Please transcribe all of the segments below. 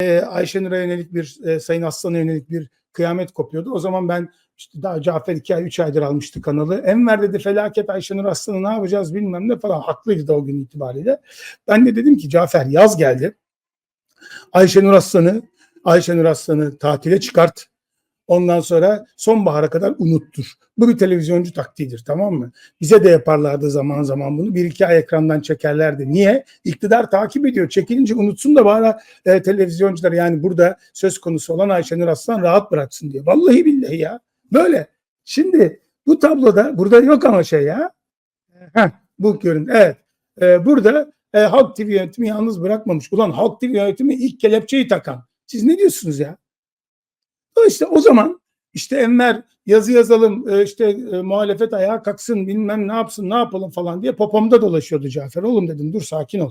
e, Ayşenur'a yönelik bir e, Sayın Aslan'a yönelik bir kıyamet kopuyordu. O zaman ben işte daha Cafer 2 ay 3 aydır almıştı kanalı. Enver dedi felaket Ayşenur Aslan'ı ne yapacağız bilmem ne falan. Haklıydı da o gün itibariyle. Ben de dedim ki Cafer yaz geldi. Ayşenur Aslan'ı Ayşenur Aslan'ı tatile çıkart. Ondan sonra sonbahara kadar unuttur. Bu bir televizyoncu taktiğidir tamam mı? Bize de yaparlardı zaman zaman bunu. Bir iki ay ekrandan çekerlerdi. Niye? İktidar takip ediyor. Çekilince unutsun da bari e, televizyoncular yani burada söz konusu olan Ayşenur Aslan rahat bıraksın diye. Vallahi billahi ya. Böyle. Şimdi bu tabloda burada yok ama şey ya. Heh, bu görün. Evet. E, burada e, Halk TV yönetimi yalnız bırakmamış. Ulan Halk TV yönetimi ilk kelepçeyi takan. Siz ne diyorsunuz ya? İşte o zaman işte Enver yazı yazalım e, işte e, muhalefet ayağa kalksın bilmem ne yapsın ne yapalım falan diye popomda dolaşıyordu Cafer. Oğlum dedim dur sakin ol.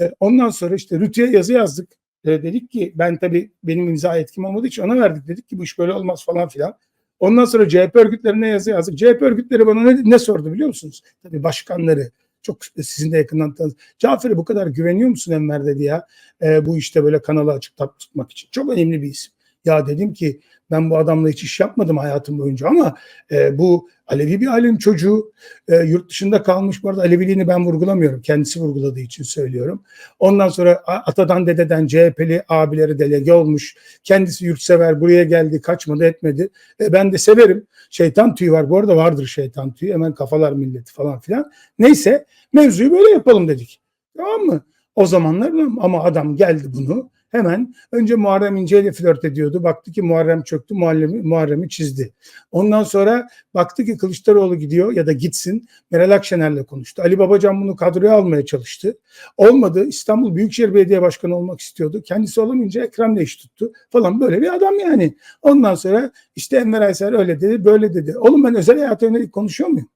E, ondan sonra işte Rütü'ye yazı yazdık. E, dedik ki ben tabii benim imza etkim olmadığı için ona verdik. Dedik ki bu iş böyle olmaz falan filan. Ondan sonra CHP örgütlerine yazı yazdık. CHP örgütleri bana ne, ne sordu biliyor musunuz? Tabii başkanları çok sizin de yakından tanıdınız. Cafer'e bu kadar güveniyor musun Enver dedi ya. E, bu işte böyle kanalı açık tutmak için. Çok önemli bir isim. Ya dedim ki ben bu adamla hiç iş yapmadım hayatım boyunca ama e, bu Alevi bir ailenin çocuğu e, yurt dışında kalmış. Bu arada Aleviliğini ben vurgulamıyorum. Kendisi vurguladığı için söylüyorum. Ondan sonra atadan dededen CHP'li abileri delege olmuş. Kendisi yurtsever buraya geldi kaçmadı etmedi. E, ben de severim. Şeytan tüyü var. Bu arada vardır şeytan tüyü. Hemen kafalar milleti falan filan. Neyse mevzuyu böyle yapalım dedik. Tamam mı? O zamanlar ama adam geldi bunu hemen önce Muharrem İnce ile flört ediyordu. Baktı ki Muharrem çöktü, Muharrem'i, Muharrem'i çizdi. Ondan sonra baktı ki Kılıçdaroğlu gidiyor ya da gitsin Meral Akşener'le konuştu. Ali Babacan bunu kadroya almaya çalıştı. Olmadı. İstanbul Büyükşehir Belediye Başkanı olmak istiyordu. Kendisi olamayınca Ekrem'le iş tuttu falan böyle bir adam yani. Ondan sonra işte Enver Aysel öyle dedi, böyle dedi. Oğlum ben özel hayata yönelik konuşuyor muyum?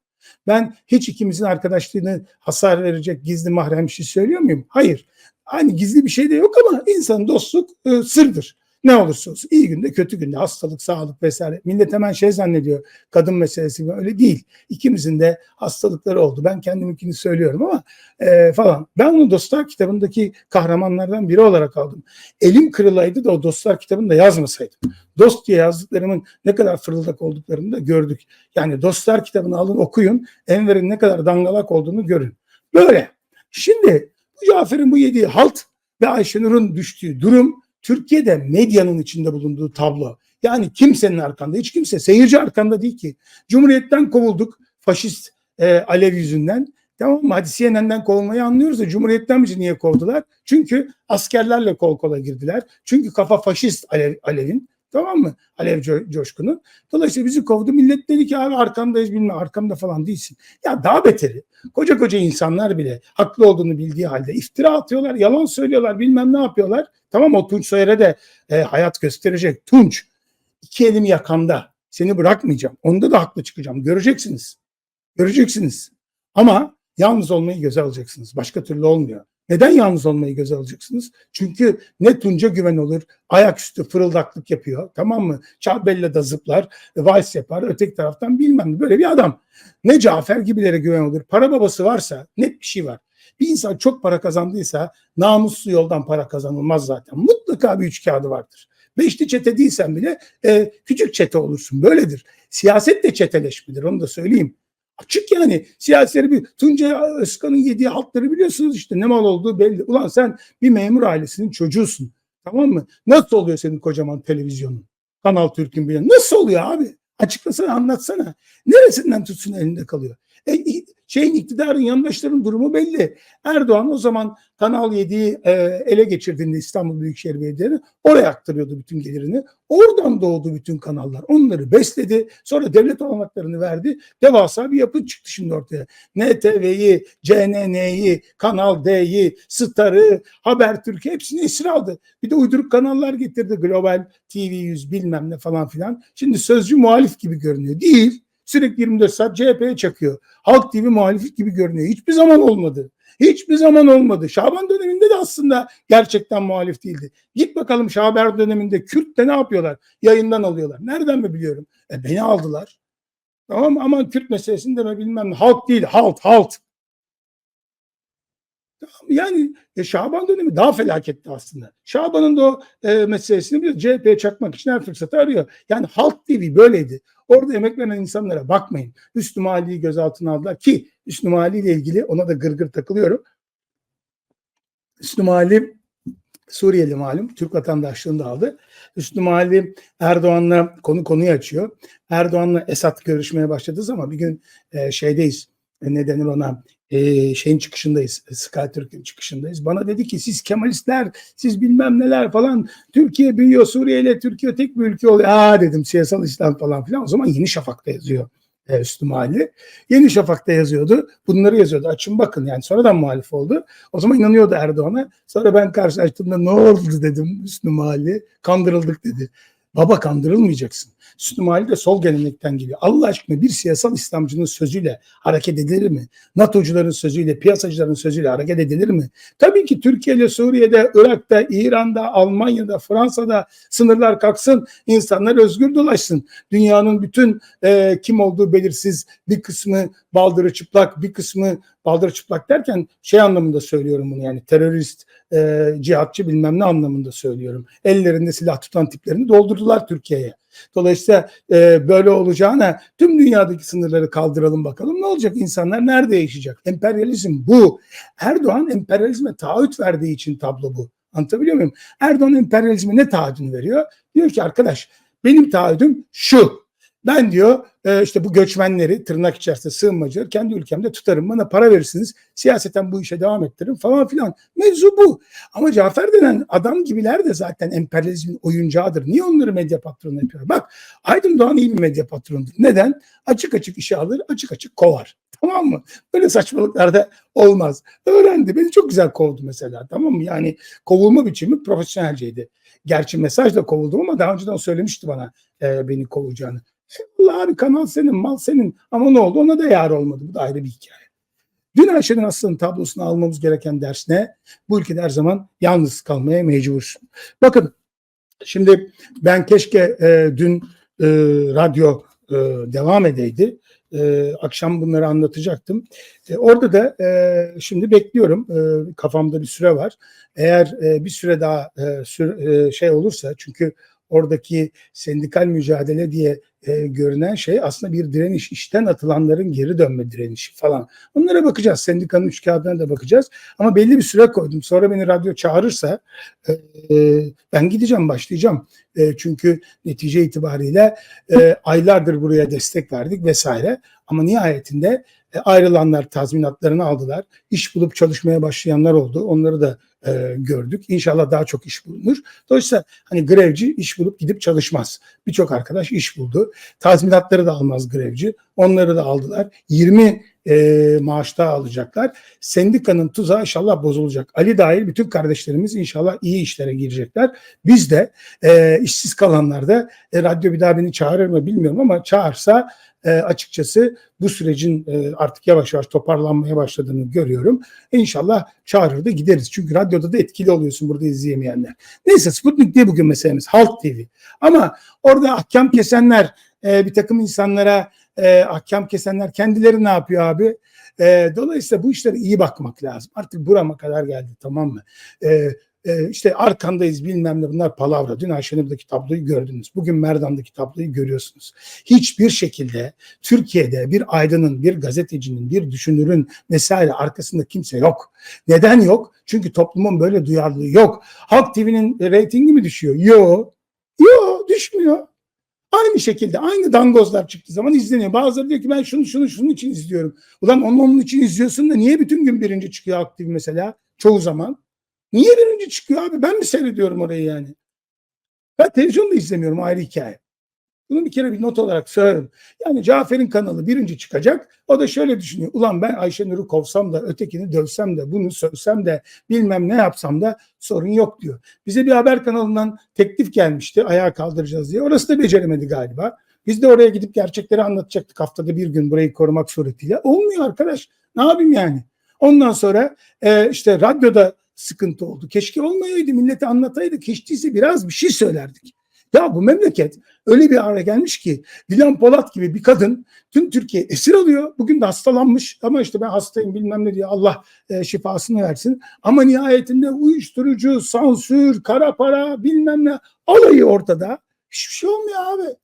Ben hiç ikimizin arkadaşlığını hasar verecek gizli mahrem bir şey söylüyor muyum? Hayır. Hani gizli bir şey de yok ama insanın dostluk e, sırdır. Ne olursa olsun iyi günde kötü günde hastalık sağlık vesaire. Millet hemen şey zannediyor kadın meselesi gibi öyle değil. İkimizin de hastalıkları oldu. Ben kendiminkini söylüyorum ama e, falan. Ben onu Dostlar kitabındaki kahramanlardan biri olarak aldım. Elim kırılaydı da o Dostlar kitabını da yazmasaydım. Dost diye yazdıklarımın ne kadar fırıldak olduklarını da gördük. Yani Dostlar kitabını alın okuyun. Enver'in ne kadar dangalak olduğunu görün. Böyle. Şimdi Cafer'in bu yediği halt ve Ayşenur'un düştüğü durum Türkiye'de medyanın içinde bulunduğu tablo. Yani kimsenin arkanda, hiç kimse seyirci arkanda değil ki. Cumhuriyet'ten kovulduk faşist e, Alev yüzünden. Tamam mı? Hadi CNN'den kovulmayı anlıyoruz da Cumhuriyet'ten bizi niye kovdular? Çünkü askerlerle kol kola girdiler. Çünkü kafa faşist Alev, Alev'in. Tamam mı? Alev co- coşkunu. Dolayısıyla bizi kovdu. Millet dedi ki abi arkamdayız bilmem arkamda falan değilsin. Ya daha beteri. Koca koca insanlar bile haklı olduğunu bildiği halde iftira atıyorlar, yalan söylüyorlar, bilmem ne yapıyorlar. Tamam o Tunç Soyer'e de e, hayat gösterecek. Tunç iki elim yakanda. Seni bırakmayacağım. Onda da haklı çıkacağım. Göreceksiniz. Göreceksiniz. Ama yalnız olmayı göze alacaksınız. Başka türlü olmuyor. Neden yalnız olmayı göze alacaksınız? Çünkü ne Tunca güven olur, ayaküstü fırıldaklık yapıyor. Tamam mı? Çağbella'da zıplar, vals yapar, öteki taraftan bilmem böyle bir adam. Ne Cafer gibilere güven olur. Para babası varsa net bir şey var. Bir insan çok para kazandıysa namuslu yoldan para kazanılmaz zaten. Mutlaka bir üç kağıdı vardır. Beşli çete değilsen bile e, küçük çete olursun. Böyledir. Siyaset de çeteleşmedir onu da söyleyeyim. Açık yani siyasetleri bir Tunca Özkan'ın yediği halkları biliyorsunuz işte ne mal olduğu belli. Ulan sen bir memur ailesinin çocuğusun. Tamam mı? Nasıl oluyor senin kocaman televizyonun? Kanal Türk'ün bile. Nasıl oluyor abi? Açıklasana anlatsana. Neresinden tutsun elinde kalıyor? E, şeyin iktidarın yandaşların durumu belli. Erdoğan o zaman Kanal 7'yi e, ele geçirdiğinde İstanbul Büyükşehir Belediye'ni oraya aktarıyordu bütün gelirini. Oradan doğdu bütün kanallar. Onları besledi. Sonra devlet olanaklarını verdi. Devasa bir yapı çıktı şimdi ortaya. NTV'yi, CNN'yi, Kanal D'yi, Star'ı, Habertürk hepsini esir aldı. Bir de uyduruk kanallar getirdi. Global TV 100 bilmem ne falan filan. Şimdi sözcü muhalif gibi görünüyor. Değil. Sürekli 24 saat CHP'ye çakıyor. Halk TV muhalif gibi görünüyor. Hiçbir zaman olmadı. Hiçbir zaman olmadı. Şaban döneminde de aslında gerçekten muhalif değildi. Git bakalım Şaban döneminde Kürt'te ne yapıyorlar? Yayından alıyorlar. Nereden mi biliyorum? E beni aldılar. Tamam aman Kürt meselesini deme bilmem. Halk değil, halt, halt. Yani e, Şaban dönemi daha felaketti aslında. Şaban'ın da o e, meselesini biliyor. CHP'ye çakmak için her fırsatı arıyor. Yani Halk TV böyleydi. Orada emek veren insanlara bakmayın. Hüsnü Mali'yi gözaltına aldılar ki Hüsnü Mali ile ilgili ona da gırgır takılıyorum. Hüsnü Mali Suriyeli malum. Türk vatandaşlığını da aldı. Hüsnü Mali Erdoğan'la konu konuyu açıyor. Erdoğan'la Esat görüşmeye başladığı zaman bir gün e, şeydeyiz. E, ne denir ona? E, şeyin çıkışındayız. Sky Türk'ün çıkışındayız. Bana dedi ki siz Kemalistler, siz bilmem neler falan. Türkiye büyüyor. Suriye ile Türkiye tek bir ülke oluyor. Aa dedim siyasal İslam falan filan. O zaman Yeni Şafak'ta yazıyor. E, Üstü Mahalli. Yeni Şafak'ta yazıyordu. Bunları yazıyordu. Açın bakın yani sonradan muhalif oldu. O zaman inanıyordu Erdoğan'a. Sonra ben karşılaştığımda ne oldu dedim Üstü Mahalli. Kandırıldık dedi. Baba kandırılmayacaksın. Üstü Mahalli de sol gelenekten geliyor. Allah aşkına bir siyasal İslamcının sözüyle hareket edilir mi? NATO'cuların sözüyle, piyasacıların sözüyle hareket edilir mi? Tabii ki Türkiye ile Suriye'de, Irak'ta, İran'da, Almanya'da, Fransa'da sınırlar kalksın, insanlar özgür dolaşsın. Dünyanın bütün e, kim olduğu belirsiz bir kısmı baldırı çıplak, bir kısmı baldırı çıplak derken şey anlamında söylüyorum bunu yani terörist, e, cihatçı bilmem ne anlamında söylüyorum. Ellerinde silah tutan tiplerini doldurdular Türkiye'ye. Dolayısıyla e, böyle olacağına tüm dünyadaki sınırları kaldıralım bakalım ne olacak insanlar nerede yaşayacak? Emperyalizm bu. Erdoğan emperyalizme taahhüt verdiği için tablo bu. Anlatabiliyor muyum? Erdoğan emperyalizme ne taahhütünü veriyor? Diyor ki arkadaş benim taahhüdüm şu. Ben diyor e, işte bu göçmenleri tırnak içerisinde sığınmacıları kendi ülkemde tutarım. Bana para verirsiniz. Siyaseten bu işe devam ettiririm falan filan. Mevzu bu. Ama Cafer denen adam gibiler de zaten emperyalizmin oyuncağıdır. Niye onları medya patronu yapıyor? Bak Aydın Doğan iyi bir medya patronudur. Neden? Açık açık işe alır, açık açık kovar. Tamam mı? Böyle saçmalıklarda olmaz. Öğrendi. Beni çok güzel kovdu mesela. Tamam mı? Yani kovulma biçimi profesyonelceydi. Gerçi mesajla kovuldum ama daha önceden söylemişti bana e, beni kovacağını. Allah abi kanal senin, mal senin. Ama ne oldu? Ona da yar olmadı. Bu da ayrı bir hikaye. Dün Ayşe'nin Aslı'nın tablosunu almamız gereken ders ne? Bu ülkede her zaman yalnız kalmaya mecbursun. Bakın şimdi ben keşke e, dün e, radyo e, devam edeydi. E, akşam bunları anlatacaktım. E, orada da e, şimdi bekliyorum. E, kafamda bir süre var. Eğer e, bir süre daha e, süre, e, şey olursa çünkü oradaki sendikal mücadele diye e, görünen şey aslında bir direniş, işten atılanların geri dönme direnişi falan. Onlara bakacağız. Sendikanın üç kağıdına da bakacağız. Ama belli bir süre koydum. Sonra beni radyo çağırırsa e, e, ben gideceğim, başlayacağım. E, çünkü netice itibariyle e, aylardır buraya destek verdik vesaire. Ama nihayetinde e, ayrılanlar tazminatlarını aldılar. İş bulup çalışmaya başlayanlar oldu. Onları da e, gördük. İnşallah daha çok iş bulunur. Dolayısıyla hani grevci iş bulup gidip çalışmaz. Birçok arkadaş iş buldu. Tazminatları da almaz grevci. Onları da aldılar. 20 e, maaş daha alacaklar. Sendikanın tuzağı inşallah bozulacak. Ali dahil bütün kardeşlerimiz inşallah iyi işlere girecekler. Biz de e, işsiz kalanlar da e, radyo beni çağırır mı bilmiyorum ama çağırsa e, açıkçası bu sürecin e, artık yavaş yavaş toparlanmaya başladığını görüyorum. İnşallah çağırır da gideriz. Çünkü radyoda da etkili oluyorsun burada izleyemeyenler. Neyse Sputnik diye bugün meselemiz. Halk TV. Ama orada ahkam kesenler e, bir takım insanlara e, ahkam kesenler kendileri ne yapıyor abi? E, dolayısıyla bu işlere iyi bakmak lazım. Artık burama kadar geldi tamam mı? E, e, işte arkandayız bilmem ne bunlar palavra. Dün Ayşenur'daki tabloyu gördünüz. Bugün Merdan'daki tabloyu görüyorsunuz. Hiçbir şekilde Türkiye'de bir aydının, bir gazetecinin, bir düşünürün vesaire arkasında kimse yok. Neden yok? Çünkü toplumun böyle duyarlılığı yok. Halk TV'nin reytingi mi düşüyor? Yok. Yok düşmüyor. Aynı şekilde aynı dangozlar çıktığı zaman izleniyor. Bazıları diyor ki ben şunu şunu şunun için izliyorum. Ulan onun onun için izliyorsun da niye bütün gün birinci çıkıyor aktif mesela? Çoğu zaman. Niye birinci çıkıyor abi? Ben mi seyrediyorum orayı yani? Ben televizyon da izlemiyorum ayrı hikaye. Bunu bir kere bir not olarak söylerim. Yani Cafer'in kanalı birinci çıkacak. O da şöyle düşünüyor. Ulan ben Ayşenur'u kovsam da ötekini dövsem de bunu sövsem de bilmem ne yapsam da sorun yok diyor. Bize bir haber kanalından teklif gelmişti ayağa kaldıracağız diye. Orası da beceremedi galiba. Biz de oraya gidip gerçekleri anlatacaktık haftada bir gün burayı korumak suretiyle. Olmuyor arkadaş. Ne yapayım yani? Ondan sonra e, işte radyoda sıkıntı oldu. Keşke olmayaydı millete anlataydık. Hiç değilse biraz bir şey söylerdik. Ya bu memleket öyle bir hale gelmiş ki Dilan Polat gibi bir kadın tüm Türkiye esir alıyor. Bugün de hastalanmış ama işte ben hastayım bilmem ne diye Allah e, şifasını versin. Ama nihayetinde uyuşturucu, sansür, kara para bilmem ne alayı ortada. Hiçbir şey olmuyor abi.